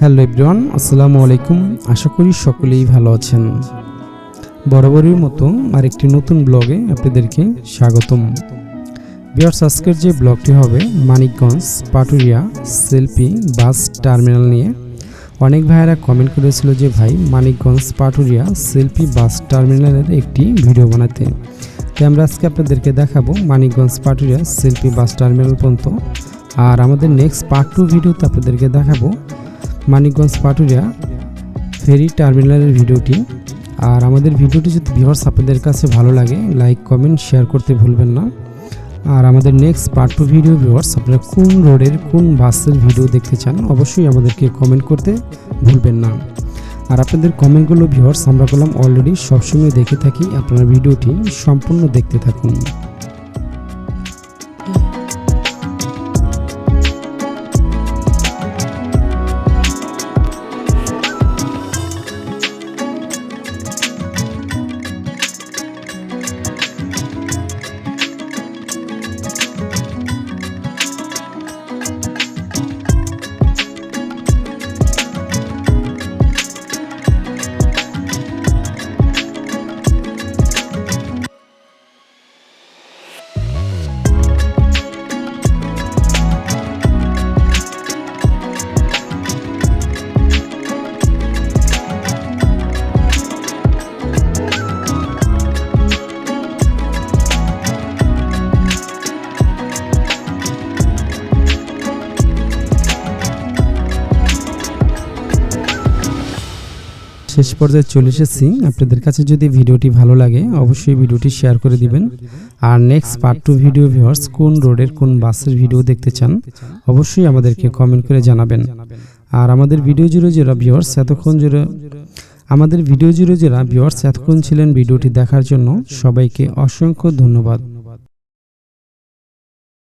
Hello everyone, আসসালামু আলাইকুম। আশা করি সকলেই ভালো আছেন। বরাবরের মতো আরেকটি নতুন ব্লগে আপনাদেরকে স্বাগতম। বিয়ার্স আজকের যে ব্লগটি হবে Manikganj Paturia selfie bus terminal নিয়ে। অনেক ভাইয়েরা কমেন্ট করেছিল যে, ভাই, মানিকগঞ্জ পাটুরিয়া সেলফি বাস টার্মিনালের একটি ভিডিও বানাতে। তাই আমরা আজকে আপনাদেরকে দেখাবো Manikganj Paturia selfie bus terminal পর্যন্ত। আর আমাদের নেক্সট পার্ট টু ভিডিওতে আপনাদেরকে দেখাবো মানিকগঞ্জ পাটুরিয়া ফেরি টার্মিনালের ভিডিওটি। আর আমাদের ভিডিওটি যদি ভিউয়ার্স আপনাদের কাছে ভালো লাগে লাইক কমেন্ট শেয়ার করতে ভুলবেন না। আর আমাদের next part two video viewers আপনারা কোন রোডের কোন বাসের ভিডিও দেখতে চান, অবশ্যই আমাদেরকে কমেন্ট করতে ভুলবেন না। আর আপনাদের কমেন্টগুলো ভিউয়ার্স আমরা করলাম অলরেডি সবসময় দেখে থাকি, আপনারা ভিডিওটি সম্পূর্ণ দেখতে থাকুন। শেষ পর্যায়ে চলে এসেছি। আপনাদের কাছে যদি ভিডিওটি ভালো লাগে, অবশ্যই ভিডিওটি শেয়ার করে দিবেন। আর next part two video viewers কোন রোডের কোন বাসের ভিডিও দেখতে চান, অবশ্যই আমাদেরকে কমেন্ট করে জানাবেন। আর আমাদের ভিডিও জুড়ে যারা ভিউয়ার্স এতক্ষণ জুড়ে আমাদের ভিডিও জুড়ে যারা ভিউয়ার্স এতক্ষণ ছিলেন ভিডিওটি দেখার জন্য সবাইকে অসংখ্য ধন্যবাদ।